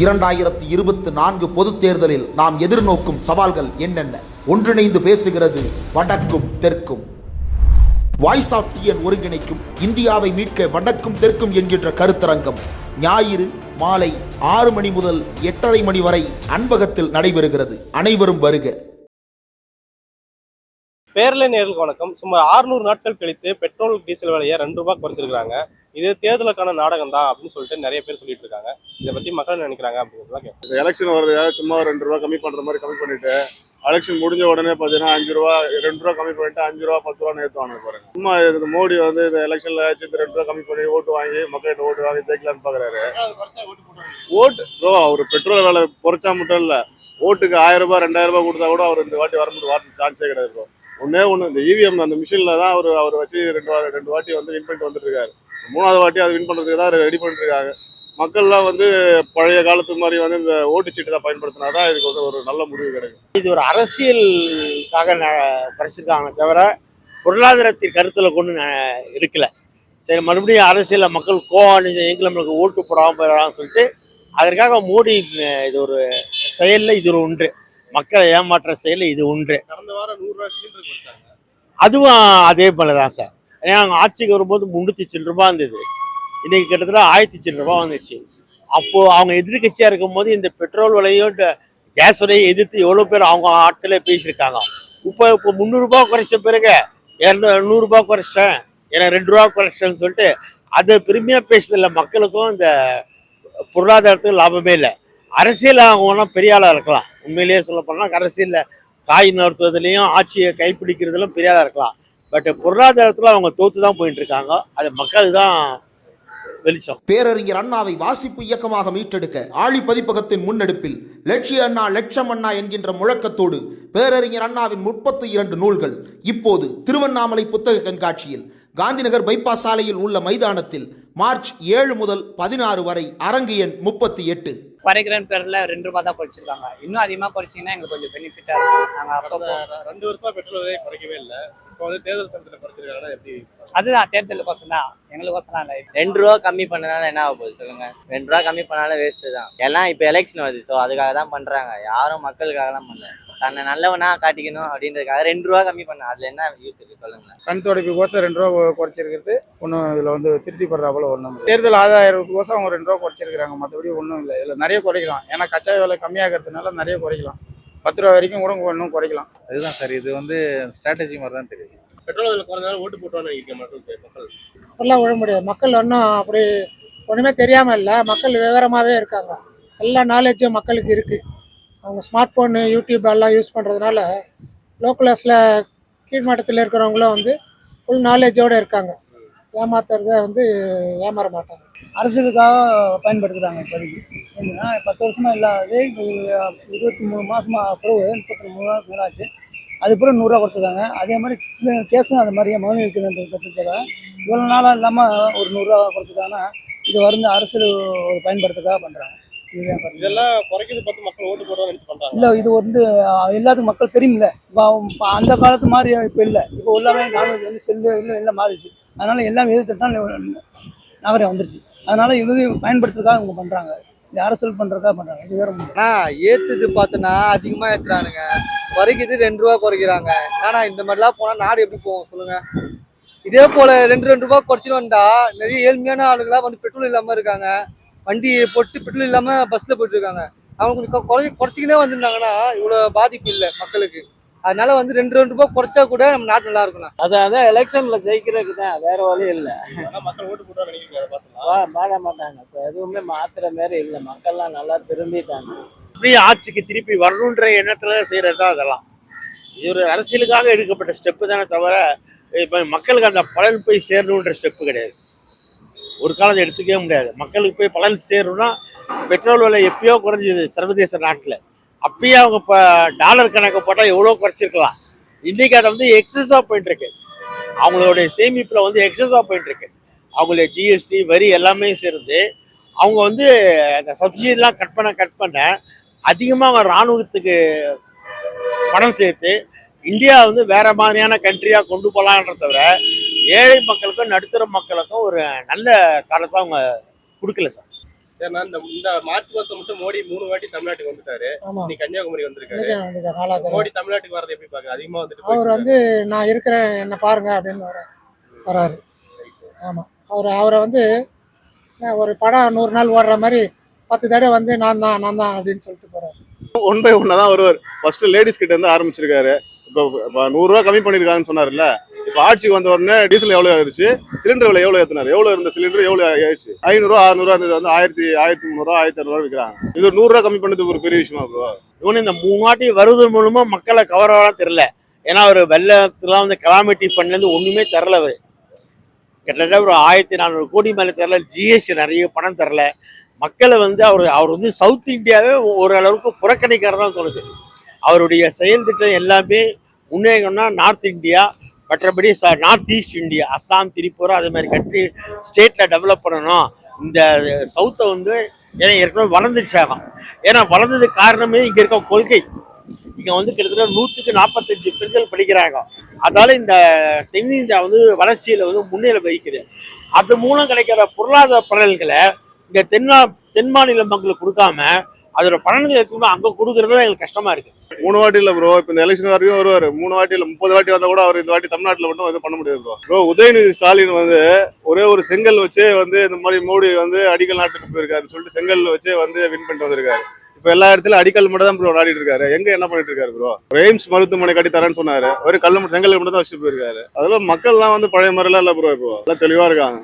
இரண்டாயிரத்தி இருபத்தி நான்கு பொதுத் தேர்தலில் நாம் எதிர்நோக்கும் சவால்கள் என்னென்ன? ஒன்றிணைந்து பேசுகிறது வடக்கும் தெற்கும். வாய்ஸ் ஆஃப் டிஎன் ஒருங்கிணைக்கும் இந்தியாவை மீட்க வடக்கும் தெற்கும் என்கின்ற கருத்தரங்கம் ஞாயிறு மாலை ஆறு மணி முதல் எட்டரை மணி வரை அன்பகத்தில் நடைபெறுகிறது. அனைவரும் வருக. பேரலை நேர்களுக்கு வணக்கம். சுமார் 600 நாட்கள் கழித்து பெட்ரோல் டீசல் விலையை ரெண்டு ரூபாய் குறைச்சிருக்காங்க இது தேர்தலுக்கான நாடகம் தான் அப்படின்னு சொல்லிட்டு நிறைய பேர் சொல்லிட்டு இருக்காங்க. இதை பத்தி மக்கள் நினைக்கிறாங்க அப்படிங்கிறதெல்லாம் எலெக்ஷன் வருது. சும்மா ரெண்டு ரூபா கம்மி பண்ற மாதிரி கம்மி பண்ணிட்டு எலெக்ஷன் முடிஞ்ச உடனே பார்த்தீங்கன்னா அஞ்சு ரூபா ரெண்டு ரூபா கம்மி பண்ணிட்டு அஞ்சு ரூபா பத்து ரூபா ஏற்றுவாங்க பாருங்க. சும்மா இது மோடி வந்து இந்த எலெக்ஷன்ல ஆச்சு இந்த ரெண்டு ரூபா கம்மி பண்ணி ஓட்டு வாங்கி மக்கள்கிட்ட ஓட்டு வாங்கி ஜெயிக்கலாம்னு பாக்குறாரு. ஓட்டு? ப்ரோ அவர் பெட்ரோல் விலை குறைச்சா மட்டும் இல்ல ஓட்டுக்கு ஆயிரம் ரூபாய் ரெண்டாயிரம் ரூபாய் கொடுத்தா கூட அவர் இந்த வாட்டி வர முடியும் வாட்டி சான்ஸே கிடையாது bro. ஒன்றே ஒன்று இந்த இவிஎம் அந்த மிஷினில் தான் அவர் அவர் வச்சு ரெண்டு வா- ரெண்டு வாட்டி வந்து வின் பண்ணிட்டு வந்துட்டுருக்காரு மூணாவது வாட்டி அதை வின் பண்ணுறதுக்கு தான் ரெடி பண்ணிட்டுருக்காங்க மக்கள்லாம் வந்து பழைய காலத்து மாதிரி வந்து இந்த ஓட்டுச்சீட்டு தான் பயன்படுத்தினா தான் இதுக்கு வந்து ஒரு நல்ல முடிவு கிடைக்கும். இது ஒரு அரசியலுக்காக ந- தவிர பொருளாதாரத்தை கருத்தில் கொண்டு எடுக்கலை. சரி மறுபடியும் அரசியலில் மக்கள் கோவம் எங்க நம்மளுக்கு ஓட்டு போடாமல் போயிடலாம்னு சொல்லிட்டு அதற்காக மோடி இது ஒரு செயலில் இது ஒரு ஒன்று. மக்களை ஏமாற்ற செயல் இது ஒன்று. அதுவும் அதே போல தான் சார். ஏன்னா அவங்க ஆட்சிக்கு வரும்போது முன்னூற்றி சில்லு ரூபா இருந்தது இன்னைக்கு கிட்டத்தட்ட ஆயிரத்தி சில்லு ரூபா வந்துச்சு. அப்போ அவங்க எதிர்கட்சியாக இருக்கும்போது இந்த பெட்ரோல் விலையும் கேஸ் விலையை எதிர்த்து எவ்வளோ பேர் அவங்க ஆட்களே பேசியிருக்காங்க. இப்போ இப்போ முந்நூறுரூபா குறைச்ச பிறகு இரநூறு நூறுரூபா குறைச்சிட்டேன். எனக்கு ரெண்டு ரூபா குறைச்சிட்டேன்னு சொல்லிட்டு அதை பெருமையாக பேசுறதில்ல. மக்களுக்கும் இந்த பொருளாதாரத்துக்கு லாபமே இல்லை. அரசியல் அவங்க பெரிய ஆளாக இருக்கலாம். உண்மையிலேயே சொல்ல போனால் அரசியலில் காய் நறுத்துவதுலையும் ஆட்சியை கைப்பிடிக்கிறதுலும் பெரிய ஆளாக இருக்கலாம். பட் பொருளாதாரத்தில் அவங்க தோத்து தான் போயிட்டு இருக்காங்க அது மக்கள் தான் வெளிச்சம். பேரறிஞர் அண்ணாவை வாசிப்பு இயக்கமாக மீட்டெடுக்க ஆழி பதிப்பகத்தின் முன்னெடுப்பில் லட்சிய அண்ணா லட்சம் அண்ணா என்கின்ற முழக்கத்தோடு பேரறிஞர் அண்ணாவின் முப்பத்தி இரண்டு நூல்கள் இப்போது திருவண்ணாமலை புத்தக கண்காட்சியில் காந்திநகர் பைபாஸ் சாலையில் உள்ள மைதானத்தில் மார்ச் ஏழு முதல் பதினாறு வரை அரங்கு எண் முப்பத்தி எட்டு. குறைக்கிறேன் பேரில் ரெண்டு ரூபா தான் குறைச்சிருக்காங்க. இன்னும் அதிகமாக குறைச்சிங்கன்னா எங்களுக்கு கொஞ்சம் பெனிஃபிட்டாக இருக்கும். நாங்கள் அப்போ ரெண்டு வருஷமா பெட்ரோல் விலையை குறைக்கவே இல்லை. இப்போ வந்து தேர்தல் சமயத்தில் குறைச்சிருக்காங்கன்னா எப்படி அதுதான் தேர்தலுக்கோசம் தான் எங்களுக்கோசம் இல்லை ரெண்டு ரூபா கம்மி பண்ணனால என்ன ஆக போகுது சொல்லுங்க. ரெண்டு ரூபா கம்மி பண்ணாலும் வேஸ்ட் தான். எல்லாம் இப்போ எலெக்ஷன் வருது ஸோ அதுக்காக தான் பண்றாங்க. யாரும் மக்களுக்காகலாம் பண்ணல. தன்னை நல்லவனா காட்டிக்கணும் அப்படின்றதுக்காக ரெண்டு ரூபா கம்மி பண்ண. அதுல என்ன யூஸ் இருக்கு சொல்லுங்க கண் துடைப்புக்கோசம் ரெண்டு ரூபா குறைச்சிருக்கிறது. ஒன்றும் இதில் வந்து திருப்தி படுறாப்புல ஒன்றும் தேர்தல் ஆதாயத்துக்கோசம் அவங்க ரெண்டு ரூபா குறைச்சிருக்கிறாங்க. மற்றபடி ஒன்றும் இல்லை. இதில் நிறைய குறைக்கலாம். ஏன்னா கச்சா விலை கம்மியாகிறதுனால நிறைய குறைக்கலாம். பத்து ரூபா வரைக்கும் கூட இன்னும் குறைக்கலாம். அதுதான் சார் இது வந்து ஸ்ட்ராட்டஜி மாதிரி தான் தெரியுது. பெட்ரோல் விலை குறைஞ்சாலும் ஓட்டு போட்டுவான்னு நினைக்கிறேன் மக்கள். அப்படிலாம் விட முடியாது. மக்கள் இன்னும் அப்படி ஒன்றுமே தெரியாமல் இல்லை. மக்கள் விவரமாகவே இருக்காங்க. எல்லா நாலேஜும் மக்களுக்கு இருக்குது அவங்க ஸ்மார்ட் ஃபோனு யூடியூப் எல்லாம் யூஸ் பண்ணுறதுனால லோக்கலஸில் கீழ்மட்டத்தில் இருக்கிறவங்களும் வந்து ஃபுல் நாலேஜோடு இருக்காங்க. ஏமாத்துறத வந்து ஏமாற மாட்டாங்க. அரசியலுக்காக பயன்படுத்துகிறாங்க இப்போதைக்கு. என்னன்னா பத்து வருஷமாக இல்லாதது இப்போ இருபத்தி மூணு மாதமாக அப்புறம் முப்பத்தி மூணு மாதம் மேலே ஆச்சு அது நூறுரூவா கொடுத்துருக்காங்க. அதே மாதிரி கேஸும் அது மாதிரியே மனு இருக்குதுன்ற திட்டத்துக்காக இவ்வளோ நாளாக இல்லாமல் ஒரு நூறுரூவா கொடுத்துருக்காங்கன்னா இது வந்து அரசியல் ஒரு பயன்படுத்துக்காக பண்ணுறாங்க இதெல்லாம் குறைக்கிறது பார்த்து மக்கள் ஓட்டு போடுவான்னு நினைச்சு பண்றாங்க. இல்லை இது வந்து எல்லாத்துக்கும் மக்கள் இப்ப அந்த காலத்து மாதிரி இப்போ இல்லை. இப்போ எல்லாமே நாலேஜ் வந்து செல்லு இல்லை எல்லாம் மாறிடுச்சு. அதனால எல்லாம் எது திட்டாலும் நகரம் வந்துருச்சு. அதனால இது பயன்படுத்துறதுக்காக இவங்க பண்றாங்க. இந்த அரசியல் பண்றதுக்காக பண்றாங்க. இது வேற. ஆனா ஏத்துது பார்த்தனா அதிகமா ஏத்துறானுங்க. குறைக்கிறது ரெண்டு ரூபா குறைக்கிறாங்க. ஆனா இந்த மாதிரிலாம் போனா நாடு எப்படி போகும்? சொல்லுங்க. இதே போல ரெண்டு ரெண்டு ரூபா குறைச்சிட்டு வந்தா நிறைய ஏழ்மையான ஆளுங்களா வந்து பெட்ரோல் இல்லாம இருக்காங்க. வண்டி போட்டு பெட்ரோல் இல்லாம பஸ்ல போயிட்டு இருக்காங்க அவங்க கொஞ்சம் குறை குறைச்சிக்கினே வந்திருந்தாங்கன்னா இவ்வளவு பாதிப்பு இல்லை மக்களுக்கு. அதனால வந்து ரெண்டு ரெண்டு ரூபாய் குறைச்சா கூட நம்ம நாடு நல்லா இருக்கும் அது அதான் எலெக்ஷனில் ஜெயிக்கிறதுக்கு தான் வேற வழி இல்லை. மக்கள் ஓட்டு பார்த்துலாம் மாற மாட்டாங்க. இப்போ எதுவுமே மாத்துற மாதிரி இல்லை. மக்கள்லாம் நல்லா திரும்பிட்டாங்க. இப்படி ஆட்சிக்கு திருப்பி வரணுன்ற எண்ணத்துல செய்யறது தான் அதெல்லாம். இது ஒரு அரசியலுக்காக எடுக்கப்பட்ட ஸ்டெப்பு தானே தவிர இப்போ மக்களுக்கு அந்த பலன் போய் சேரணுன்ற ஸ்டெப்பு கிடையாது. ஒரு காலத்தை எடுத்துக்கவே முடியாது. மக்களுக்கு போய் பலன் சேரணும்னா பெட்ரோல் விலை எப்பயோ குறைஞ்சது சர்வதேச நாட்டில். அப்பயே அவங்க இப்போ டாலர் கணக்கு போட்டால் எவ்வளோ குறைச்சிருக்கலாம். இன்றைக்கி அதை வந்து எக்ஸஸாக போயிட்டுருக்கு அவங்களுடைய சேமிப்பில் வந்து எக்ஸஸாக போயிட்டுருக்கு அவங்களுடைய ஜிஎஸ்டி வரி எல்லாமே சேர்ந்து அவங்க வந்து அந்த சப்சிடிலாம் கட் பண்ண கட் பண்ண அதிகமாக அவங்க இராணுவத்துக்கு பணம் சேர்த்து இந்தியா வந்து வேறு மாதிரியான கண்ட்ரியாக கொண்டு போகலான்ற தவிர ஏழை மக்களுக்கும் நடுத்தர மக்களுக்கும் ஒரு நல்ல காலத்தை அவங்க கொடுக்கல சார். சரி நான் இந்த இந்த மார்ச் மாசம் மட்டும் மோடி மூணு வாட்டி தமிழ்நாட்டுக்கு வந்துட்டாரு. இன்னைக்கு கன்னியாகுமரி வந்திருக்காரு. மோடி தமிழ்நாட்டுக்கு வரது எப்படி பாக்க அதிகமா வந்துட்டு அவர் வந்து நான் இருக்கிறேன் என்ன பாருங்க அப்படின்னு வர வராரு ஆமாம் அவர் அவரை வந்து ஒரு படம் நூறு நாள் ஓடுற மாதிரி பத்து தடவை வந்து நான் தான் நான் தான் அப்படின்னு சொல்லிட்டு போறாரு. ஒன் பை ஒன்னா தான் வருவார். ஃபர்ஸ்ட் லேடிஸ் கிட்ட இருந்து ஆரம்பிச்சிருக்காரு. இப்போ இப்போ நூறுரூவா கம்மி பண்ணியிருக்காங்கன்னு சொன்னார்ல இப்போ ஆட்சிக்கு வந்த உடனே டீசல் எவ்வளோ ஆயிடுச்சு சிலிண்டர் விலை எவ்வளோ ஏற்றினார் எவ்வளோ இருந்த சிலிண்டர் எவ்வளோ ஆயிடுச்சு ஐநூறுரூவா அறுநூறுவா இருந்தது வந்து ஆயிரத்தி ஆயிரத்தி முந்நூறுவா ஆயிரத்தி அறுநூறுவா விற்கிறாங்க இது நூறுரூவா கம்மி பண்ணது ஒரு பெரிய விஷயமா ப்ரோ இவனு இந்த மூணு வாட்டி வருவதன் மூலமா மக்களை கவரலாம் தெரில ஏன்னா அவர் வெள்ளத்துலாம் வந்து கலாமிட்டி ஃபண்ட்லேருந்து ஒன்றுமே தரல அவர். கிட்டத்தட்ட ஒரு ஆயிரத்தி நானூறு கோடி மேலே தரல. ஜிஎஸ்டி நிறைய பணம் தரல. மக்களை வந்து அவர் அவர் வந்து சவுத் இந்தியாவே ஓரளவுக்கு புறக்கணிக்கிறதான் தோணுது. அவருடைய செயல் திட்டம் எல்லாமே முன்னேறணும்னா நார்த் இந்தியா மற்றபடி ச north east India Assam Tripura அது மாதிரி கண்ட்ரி ஸ்டேட்டில் டெவலப் பண்ணணும். இந்த சவுத்தை வந்து ஏன்னா ஏற்கனவே வளர்ந்துருச்சாகும் ஏன்னா வளர்ந்ததுக்கு காரணமே இங்கே இருக்க கொள்கை. இங்கே வந்து கிட்டத்தட்ட நூற்றுக்கு நாற்பத்தஞ்சு பெண்கள் படிக்கிறாங்க. அதனால் இந்த தென்னிந்தியா வந்து வளர்ச்சியில் வந்து முன்னிலை வகிக்குது. அது மூலம் கிடைக்கிற பொருளாதார பலன்களை இங்கே தென்னா தென் மாநில மக்களுக்கு கொடுக்காம அதோட பலன்கள் எடுத்துமே அங்கே கொடுக்கறது தான் எங்களுக்கு கஷ்டமா இருக்கு. மூணு வாட்டி இல்லை ப்ரோ இப்போ இந்த எலெக்ஷன் வரையும் வருவார். மூணு வாட்டி இல்லை முப்பது வாட்டி வந்தால் கூட அவர் இந்த வாட்டி தமிழ்நாட்டில் மட்டும் வந்து பண்ண முடியாது ப்ரோ ப்ரோ உதயநிதி ஸ்டாலின் வந்து ஒரே ஒரு செங்கல் வச்சே வந்து இந்த மாதிரி மோடி வந்து அடிக்கல் நாட்டுக்கு போயிருக்காரு சொல்லிட்டு செங்கல் வச்சே வந்து வின் பண்ணிட்டு வந்திருக்காரு. இப்போ எல்லா இடத்துல அடிக்கல் மட்டும் தான் ப்ரோ விளையாடிட்டு இருக்காரு. எங்க என்ன பண்ணிட்டு இருக்காரு ப்ரோ எய்ம்ஸ் மருத்துவமனை கட்டி தரேன்னு சொன்னாரு. ஒரு கல்லு மட்டும் செங்கல் மட்டும் தான் வச்சுட்டு போயிருக்காரு. அதெல்லாம் மக்கள்லாம் வந்து பழைய மாதிரிலாம் இல்லை ப்ரோ இப்போ. எல்லாம் தெளிவா இருக்காங்க.